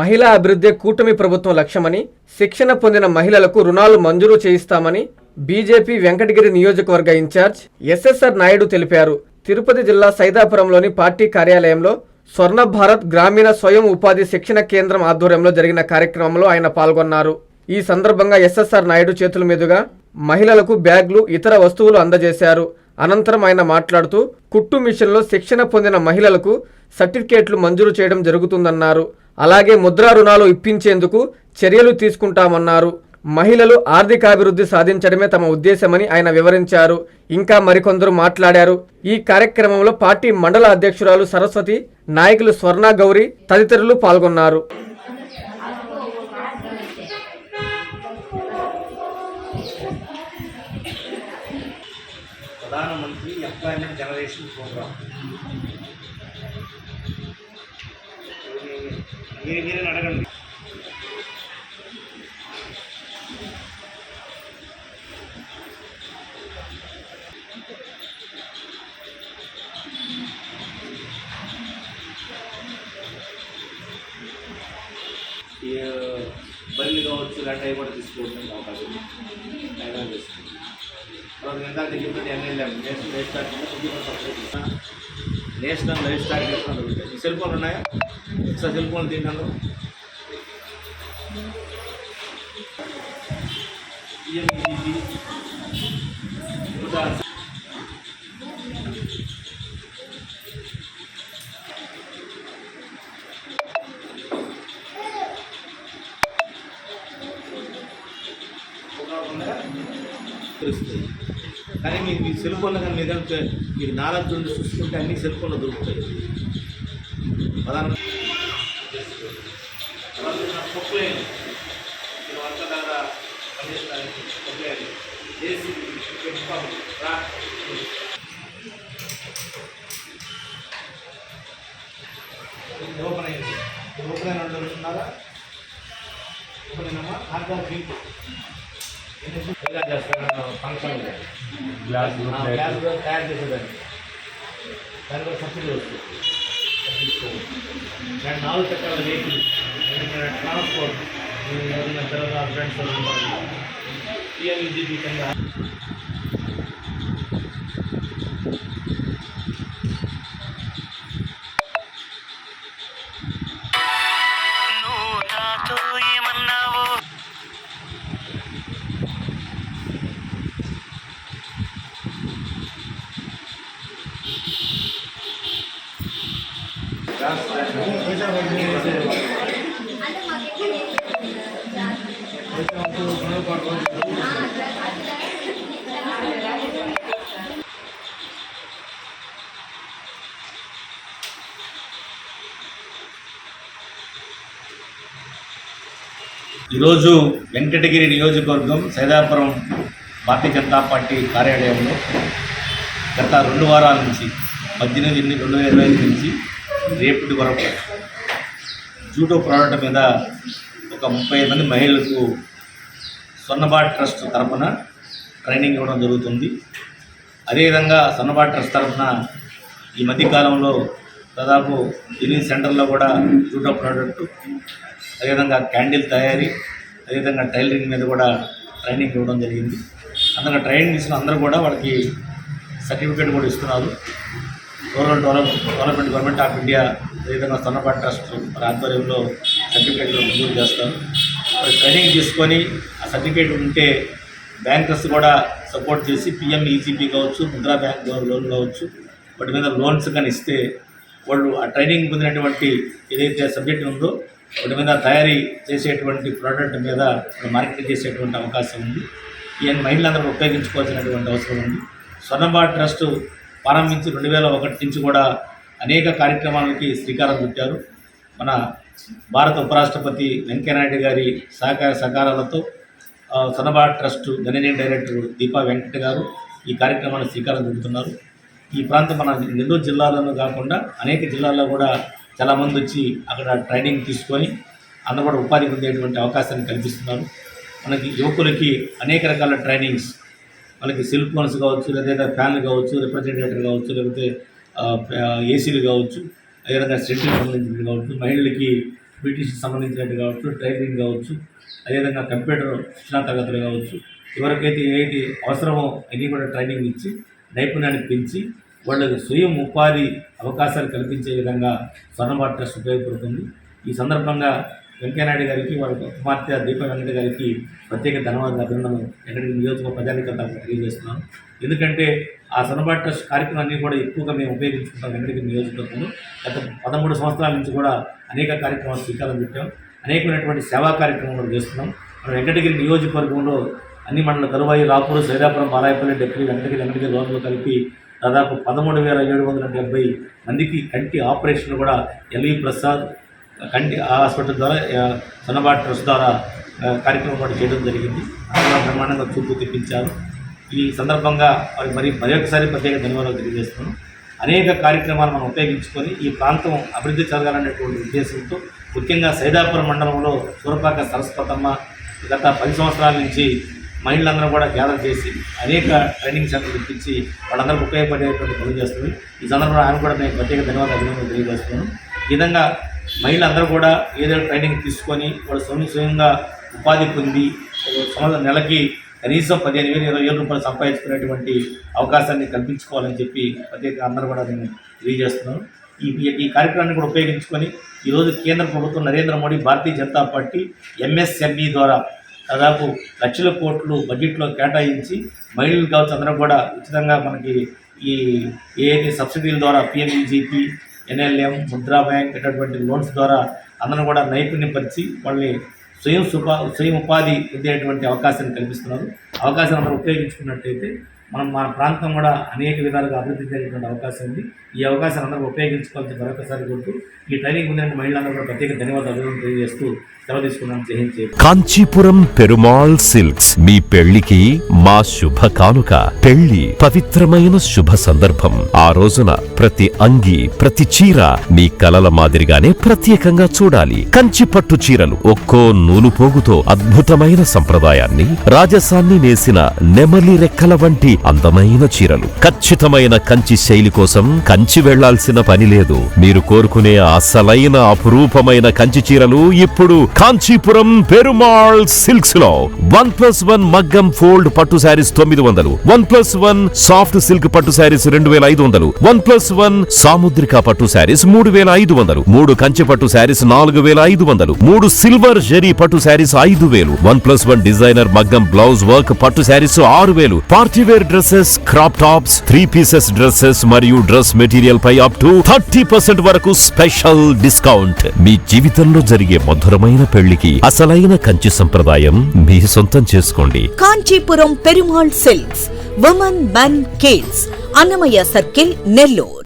మహిళా అభివృద్ధి కూటమి ప్రభుత్వం లక్ష్యమని శిక్షణ పొందిన మహిళలకు రుణాలు మంజూరు చేయిస్తామని బీజేపీ వెంకటగిరి నియోజకవర్గ ఇన్ఛార్జ్ ఎస్ఎస్ఆర్ నాయుడు తెలిపారు. తిరుపతి జిల్లా సైదాపురంలోని పార్టీ కార్యాలయంలో స్వర్ణ భారత్ గ్రామీణ స్వయం ఉపాధి శిక్షణ కేంద్రం ఆధ్వర్యంలో జరిగిన కార్యక్రమంలో ఆయన పాల్గొన్నారు. ఈ సందర్భంగా ఎస్ఎస్ఆర్ నాయుడు చేతుల మీదుగా మహిళలకు బ్యాగ్లు ఇతర వస్తువులు అందజేశారు. అనంతరం ఆయన మాట్లాడుతూ కుట్టు మిషన్లో శిక్షణ పొందిన మహిళలకు సర్టిఫికేట్లు మంజూరు చేయడం జరుగుతుందన్నారు. అలాగే ముద్రా రుణాలు ఇప్పించేందుకు చర్యలు తీసుకుంటామన్నారు. మహిళలు ఆర్థికాభివృద్ధి సాధించడమే తమ ఉద్దేశమని ఆయన వివరించారు. ఇంకా మరికొందరు మాట్లాడారు. ఈ కార్యక్రమంలో పార్టీ మండల అధ్యక్షురాలు సరస్వతి నాయకులు స్వర్ణ గౌరి తదితరులు పాల్గొన్నారు. ప్రధానమంత్రి ఎంప్లాయ్మెంట్ జనరేషన్ ప్రోగ్రామ్. మీరు మీరే అడగండి ఈ బల్లి కావచ్చు ఇలాంటి అవి కూడా తీసుకోవడానికి అవకాశం ఉంది. అయినా చేస్తుంది తర్వాత ఇందాక చెప్పినట్టు NLM national livestock consumer subsidy national livestock national దొరుకుతాయి ఈ సెల్ ఫోన్లు ఉన్నాయా ఒకసారి సెల్ ఫోన్ తింటాను తెలుస్తుంది. కానీ మీకు మీ సెల్ ఫోన్లో కానీ మీద మీకు నాలెడ్జ్ ఉండి చూసుకుంటే అన్ని సెల్ ఫోన్లో దొరుకుతాయి. ప్రధాన ఓపెన్ అయింది ఓపెన్ అయిన వాళ్ళు ఉన్నారా? ఓపెన్ అయినమ్మా ఆర్గా డ్రింక్ ఎలా చేస్తాను ఫంక్షన్ గ్లాస్ గ్లాస్ కూడా తయారు చేసేదాన్ని దాని కూడా సబ్సిడీ వస్తుంది దాని నాలుగు చక్రాల వెహికల్ ట్రాన్స్పోర్ట్ ఎవరైనా పిల్లలు ఫ్రెండ్స్ టీఎంఈజీబీ కింద ఈరోజు వెంకటగిరి నియోజకవర్గం సైదాపురం భారతీయ జనతా పార్టీ కార్యాలయంలో గత రెండు వారాల నుంచి పద్దెనిమిది ఎనిమిది రెండు వేల ఇరవై ఐదు నుంచి రేపటి వరకు జూడో పోరాటం మీద ఒక ముప్పై మంది మహిళలకు సొన్నబాట్ ట్రస్ట్ తరపున ట్రైనింగ్ ఇవ్వడం జరుగుతుంది. అదేవిధంగా సొన్నబాట్ ట్రస్ట్ తరపున ఈ మధ్యకాలంలో దాదాపు ఎనిమిది సెంటర్లో కూడా జూడో ప్రోడక్ట్ అదేవిధంగా క్యాండిల్ తయారీ అదేవిధంగా టైలరింగ్ మీద కూడా ట్రైనింగ్ ఇవ్వడం జరిగింది. అందులో ట్రైనింగ్ ఇచ్చిన అందరూ కూడా వాళ్ళకి సర్టిఫికేట్ కూడా ఇస్తున్నారు. Rural develop development government of India అదేవిధంగా సన్నపాటి ట్రస్ట్ మరి ఆధ్వర్యంలో సర్టిఫికేట్లు మంజూరు చేస్తారు మరి ట్రైనింగ్ తీసుకొని ఆ సర్టిఫికేట్ ఉంటే బ్యాంకర్స్ కూడా సపోర్ట్ చేసి పిఎం ఈజీపీ కావచ్చు ముద్రా బ్యాంక్ లోన్ కావచ్చు వాటి మీద లోన్స్ కానీ ఇస్తే వాళ్ళు ఆ ట్రైనింగ్ పొందినటువంటి ఏదైతే సబ్జెక్ట్ ఉందో వాటి మీద తయారీ చేసేటువంటి ప్రోడక్ట్ మీద మార్కెటింగ్ చేసేటువంటి అవకాశం ఉంది. ఇవన్నీ మహిళలందరూ ఉపయోగించుకోవాల్సినటువంటి అవసరం ఉంది. స్వర్ణబాట్ ట్రస్ట్ ప్రారంభించి రెండు వేల ఒకటి నుంచి కూడా అనేక కార్యక్రమాలకి శ్రీకారం చుట్టారు. మన భారత ఉపరాష్ట్రపతి వెంకయ్యనాయుడు గారి సహకార సహకారాలతో ఆ, trust managing director Deepa Venkata garu ఈ కార్యక్రమానికి శ్రీకారం చుడుతున్నారు. ఈ ప్రాంతం మన నెల్లూరు జిల్లాలోనూ కాకుండా అనేక జిల్లాల్లో కూడా చాలామంది వచ్చి అక్కడ ట్రైనింగ్ తీసుకొని అందరూ కూడా ఉపాధి పొందేటువంటి అవకాశాన్ని కల్పిస్తున్నారు. మనకి యువకులకి అనేక రకాల ట్రైనింగ్స్ వాళ్ళకి సెల్ ఫోన్స్ కావచ్చు లేదా ఫ్యాన్లు కావచ్చు రిఫ్రిజిరేటర్ కావచ్చు లేకపోతే ఏసీలు కావచ్చు అదేవిధంగా సెట్టింగ్ సంబంధించినవి కావచ్చు మహిళలకి బ్యూటీషన్ సంబంధించినట్టు కావచ్చు ట్రైనింగ్ కావచ్చు అదేవిధంగా కంప్యూటర్ శిక్షణా తరగతులు కావచ్చు. ఎవరికైతే ఏది అవసరమో అన్నీ కూడా ట్రైనింగ్ ఇచ్చి నైపుణ్యాన్ని పెంచి వాళ్ళకి స్వయం ఉపాధి అవకాశాలు కల్పించే విధంగా స్వర్ణభారత్ ట్రస్ట్ ఉపయోగపడుతుంది. ఈ సందర్భంగా వెంకయ్యనాయుడు గారికి వాళ్ళ కుమార్తె దీప వెంకట గారికి ప్రత్యేక ధన్యవాదాలు అభినందనలు. ఎక్కడికి నియోజకవర్గ ప్రజానికత తెలియజేస్తున్నాను ఎందుకంటే ఆ స్వర్ణభారత్ ట్రస్ట్ కార్యక్రమాన్ని కూడా ఎక్కువగా మేము ఉపయోగించుకుంటాం వెంకటగిరి నియోజకవర్గంలో. గత పదమూడు సంవత్సరాల నుంచి కూడా అనేక కార్యక్రమాలు శ్రీకారం చుట్టాం. అనేకమైనటువంటి సేవా కార్యక్రమాలు చేస్తున్నాం. మన వెంకటగిరి నియోజకవర్గంలో అన్ని మండల తరువాయి రాపూరు సైదాపురం బాలాయపల్లి డెక్కలి వెంకటగిరి వెంకటగిరి లోన్లో కలిపి దాదాపు పదమూడు వేల ఏడు వందల డెబ్బై మందికి కంటి ఆపరేషన్లు కూడా ఎల్వి ప్రసాద్ కంటి హాస్పిటల్ ద్వారా ఆ, సన్నబాటు ట్రస్ట్ ద్వారా కార్యక్రమం కూడా చేయడం జరిగింది. అందులో బ్రహ్మాండంగా చూపు తెప్పించారు. ఈ సందర్భంగా వారికి మరి మరొకసారి ప్రత్యేక ధన్యవాదాలు తెలియజేస్తున్నాను. అనేక కార్యక్రమాలు మనం ఉపయోగించుకొని ఈ ప్రాంతం అభివృద్ధి చెందాలనేటువంటి ఉద్దేశంతో ముఖ్యంగా సైదాపురం మండలంలో సూరపాక సరస్వతమ్మ గత పది సంవత్సరాల నుంచి మహిళలందరూ కూడా గ్యాదర్ చేసి అనేక ట్రైనింగ్ సెంటర్లు ఇప్పించి వాళ్ళందరికీ ఉపయోగపడేటువంటి పనులు చేస్తుంది. ఈ సందర్భంలో ఆమె కూడా నేను ప్రత్యేక ధన్యవాదాలు అభినందనలు తెలియజేస్తున్నాను. ఈ విధంగా మహిళలందరూ కూడా ఏదో ట్రైనింగ్ తీసుకొని వాళ్ళు స్వయం స్వయంగా ఉపాధి పొంది ఒక సంవత్సరం నెలకి కనీసం పదిహేను వేలు ఇరవై వేల రూపాయలు సంపాదించుకునేటువంటి అవకాశాన్ని కల్పించుకోవాలని చెప్పి ప్రత్యేకంగా అందరూ కూడా నేను తెలియజేస్తున్నాను. ఈ ఈ- ఈ కార్యక్రమాన్ని కూడా ఉపయోగించుకొని ఈరోజు కేంద్ర ప్రభుత్వం నరేంద్ర మోడీ భారతీయ జనతా పార్టీ ఎంఎస్ఎంఈ ద్వారా దాదాపు లక్షల కోట్లు బడ్జెట్లో కేటాయించి మహిళలు కావచ్చు అందరూ కూడా ఉచితంగా మనకి ఈ ఏదైతే సబ్సిడీల ద్వారా పిఎంఈజీపీ ఎన్ఎల్ఎం ముద్రా బ్యాంక్ ఇటువంటి లోన్స్ ద్వారా అందరూ కూడా నైపుణ్యపరిచి వాళ్ళని స్వయం సుపా స్వయం ఉపాధి పొందేటువంటి అవకాశాన్ని కల్పిస్తున్నారు. అవకాశాన్ని అందరూ ఉపయోగించుకున్నట్టయితే మనం మన ప్రాంతం కూడా అనేక విధాలుగా అభివృద్ధి జరిగేటువంటి అవకాశం ఉంది. ఈ అవకాశాన్ని అందరూ ఉపయోగించుకోవాలని మరొకసారి కోరుతూ ఈ ట్రైనింగ్ పొందిన మహిళలందరూ కూడా ప్రత్యేక ధన్యవాదాలు అభివృద్ధి తెలియజేస్తూ సెలవు తీసుకున్నాను జయించే కాంచీపురం పెరుమాళ్ సిల్క్స్ మీ పెళ్ళికి మా శుభ కానుక. పెళ్ళి పవిత్రమైన శుభ సందర్భం. ఆ రోజున ప్రతి అంగి ప్రతి చీర మీ కలల మాదిరిగానే ప్రత్యేకంగా చూడాలి. కంచి పట్టు చీరలు ఒక్కో నూలు పోగుతో అద్భుతమైన సంప్రదాయాన్ని రాజసాన్ని నేసిన నెమలి రెక్కల వంటి అందమైన చీరలు. ఖచ్చితమైన కంచి శైలి కోసం కంచి వెళ్ళాల్సిన పని లేదు. మీరు కోరుకునే అసలైన అపురూపమైన కంచి చీరలు ఇప్పుడు కాంచీపురం పెరుమాళ్ సిల్క్స్లో వన్ ప్లస్ వన్ మగ్గం ఫోల్డ్ పట్టు శారీస్ తొమ్మిది వందలు. One plus one soft silk పట్టు శారీస్ రెండు వేల ఐదు వందలు. వన్ ప్లస్ వన్ సాముద్రిక పట్టు శారీస్ మూడు వేల ఐదు వందలు. మూడు కంచి పట్టు శారీస్ నాలుగు వేల ఐదు వందలు. మూడు సిల్వర్ జెరీ పట్టు శారీస్ ఐదు వేలు. వన్ ప్లస్ వన్ డిజైనర్ మగ్గం బ్లౌజ్ వర్క్ పట్టు శారీస్ ఆరు వేలు. Partywear dresses crop tops three pieces dresses మరియు డ్రెస్ మెటీరియల్ పై అప్ టు థర్టీ పర్సెంట్ వరకు స్పెషల్ డిస్కౌంట్ మీ జీవితంలో జరిగే మధురమైన పెళ్ళికి అసలైన కంచి సంప్రదాయం మీ సొంతం చేసుకోండి. Kanchipuram Perumal silks women men kids Annamayya circle Nellore.